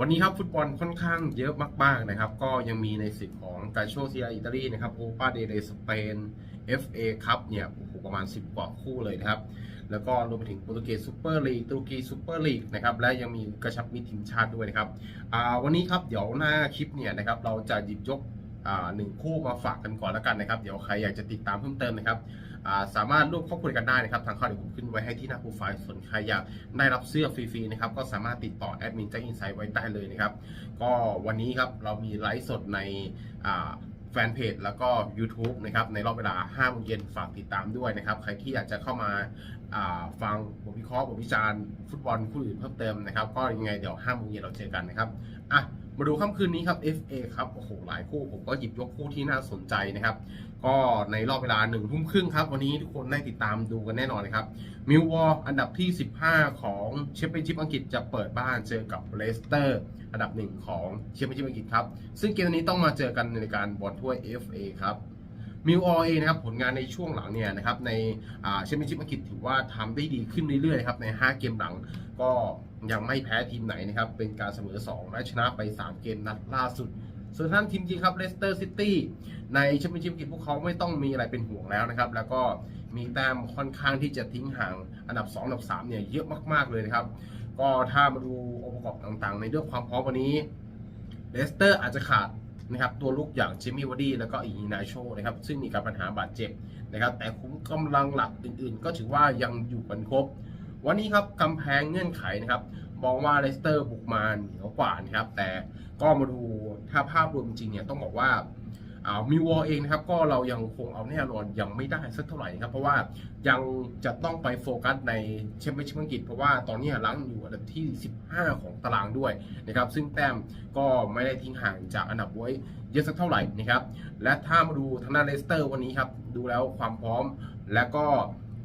วันนี้ครับฟุตบอลค่อนข้างเยอะมากๆนะครับ ก็ยังมีในสิทธิ์ของกาโชเซียอิตาลีนะครับโอปาเดเรสเปน FA ครับเนี่ยโอ้โหประมาณ 10 กว่าคู่เลยนะครับ แล้วก็รวมไปถึงโปรตุเกสซูเปอร์ลีกตุรกีซูเปอร์ลีกนะครับและยังมีกระชับมิตรทีมชาติด้วยนะครับวันนี้ครับเดี๋ยวหน้าคลิปเนี่ยนะครับเราจะหยิบยก หนึ่งคู่มาฝากกันก่อนแล้วกันนะครับ เดี๋ยวใครอยากจะติดตามเพิ่มเติมนะครับสามารถร่วมครอบครัวกันได้นะครับ ทางข้อเดี๋ยวผมขึ้นไว้ให้ที่หน้าโปรไฟล์ส่วนใครอยากได้รับเสื้อฟรีๆนะครับก็สามารถติดต่อแอดมินแจ็คอินไซด์ไว้ได้เลยนะครับ ก็วันนี้ครับเรามีไลฟ์สดในแฟนเพจแล้วก็ YouTube นะครับในรอบเวลา5โมงเย็นฝากติดตามด้วยนะครับ ใครที่อยากจะเข้ามาาฟังบทวิเคราะห์บทวิจารณ์ฟุตบอลคู่อื่นเพิ่มเติมนะครับ ก็ยังไงเดี๋ยว5โมงเย็นเราเจอกันนะครับอะ มาดูค่ำคืนนี้ครับ FA ครับโอ้โหหลายคู่ผมก็หยิบยกคู่ที่น่าสนใจนะครับ ก็ในรอบเวลาหนึ่งทุ่มครึ่งครับ วันนี้ทุกคนได้ติดตามดูกันแน่นอนนะครับมิลวอลอันดับที่ 15 ของแชมเปี้ยนชิพอังกฤษจะเปิดบ้านเจอกับเลสเตอร์ อันดับหนึ่งของแชมเปี้ยนชิพอังกฤษครับ ซึ่งเกมนี้ต้องมาเจอกันในการบอลถ้วย FA ครับมิวอลเองนะครับผลงานในช่วงหลังเนี่ยนะครับในแชมเปี้ยนชิพอังกฤษถือว่าทำได้ดีขึ้นเรื่อยๆครับใน 5 เกมหลังก็ ยังไม่แพ้ทีมไหนนะครับ เป็นการเสมอ 2 และชนะไป 3 เกมนัดล่าสุด ส่วนท่านทีมจริงครับเลสเตอร์ซิตี้ในแชมเปี้ยนชิพกฤษพวกเขาไม่ต้องมีอะไรเป็นห่วงแล้วนะครับ แล้วก็มีแต้มค่อนข้างที่จะทิ้งห่างอันดับ 2 อันดับ 3 เนี่ยเยอะมาก ๆ เลยนะครับ ก็ถ้ามาดูองค์ประกอบต่างๆ ในเรื่องความพร้อมวันนี้เลสเตอร์อาจจะขาดนะครับตัวลุกอย่างจิมมี่วอดี้แล้วก็อีนาโชนะครับซึ่งมีการปัญหาบาดเจ็บนะครับแต่คุ้มกำลังหลักอื่นๆ ก็ถือว่ายังอยู่กันครบ วันนี้ครับกำแพงเงื่อนไขนะครับมองว่าเลสเตอร์บุกมาเหนือกว่านะครับ แต่ก็มาดูถ้าภาพรวมจริงเนี่ยต้องบอกว่าอ่ามิวอลเองนะครับก็เรายังคงเอาแน่นอนยังไม่ได้สักเท่าไหร่นะครับ เพราะว่ายังจะต้องไปโฟกัสในแชมเปี้ยนชิพอังกฤษเพราะว่าตอนนี้ลังอยู่อันดับที่ 15 ของตารางด้วยนะครับซึ่งแต้มก็ไม่ได้ทิ้งห่างจากอันดับไว้เยอะสักเท่าไหร่นะครับและถ้ามาดูทางด้านเลสเตอร์วันนี้ครับดูแล้วความพร้อมและก็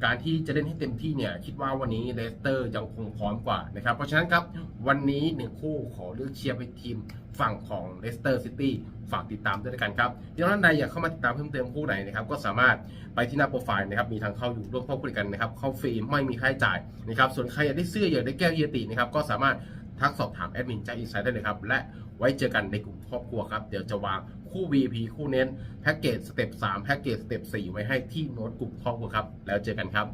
การที่จะเล่นให้เต็มที่เนี่ยคิดว่าวันนี้เลสเตอร์ยังคงพร้อมกว่านะครับ เพราะฉะนั้นครับวันนี้หนึ่งคู่ขอเลือกเชียร์ไปทีมฝั่งของเลสเตอร์ซิตี้ฝากติดตามด้วยกันครับที่ท่านใดอยากเข้ามาติดตามเพิ่มเติมคู่ไหนนะครับก็สามารถไปที่หน้าโปรไฟล์นะครับมีทางเข้าอยู่ร่วมครอบครัวกันนะครับเข้าฟรีไม่มีค่าใช้จ่ายนะครับส่วนใครอยากได้เสื้ออยากได้แก้วเยตินะครับก็สามารถ ทักสอบถามแอดมินจากอินไซด์ได้เลยครับ และไว้เจอกันในกลุ่มครอบครัวครับ เดี๋ยวจะวางคู่ VIP คู่เน้นแพ็กเกจสเต็ป3แพ็กเกจสเต็ป4ไว้ให้ที่โน้ตกลุ่มครอบครัวครับ แล้วเจอกันครับ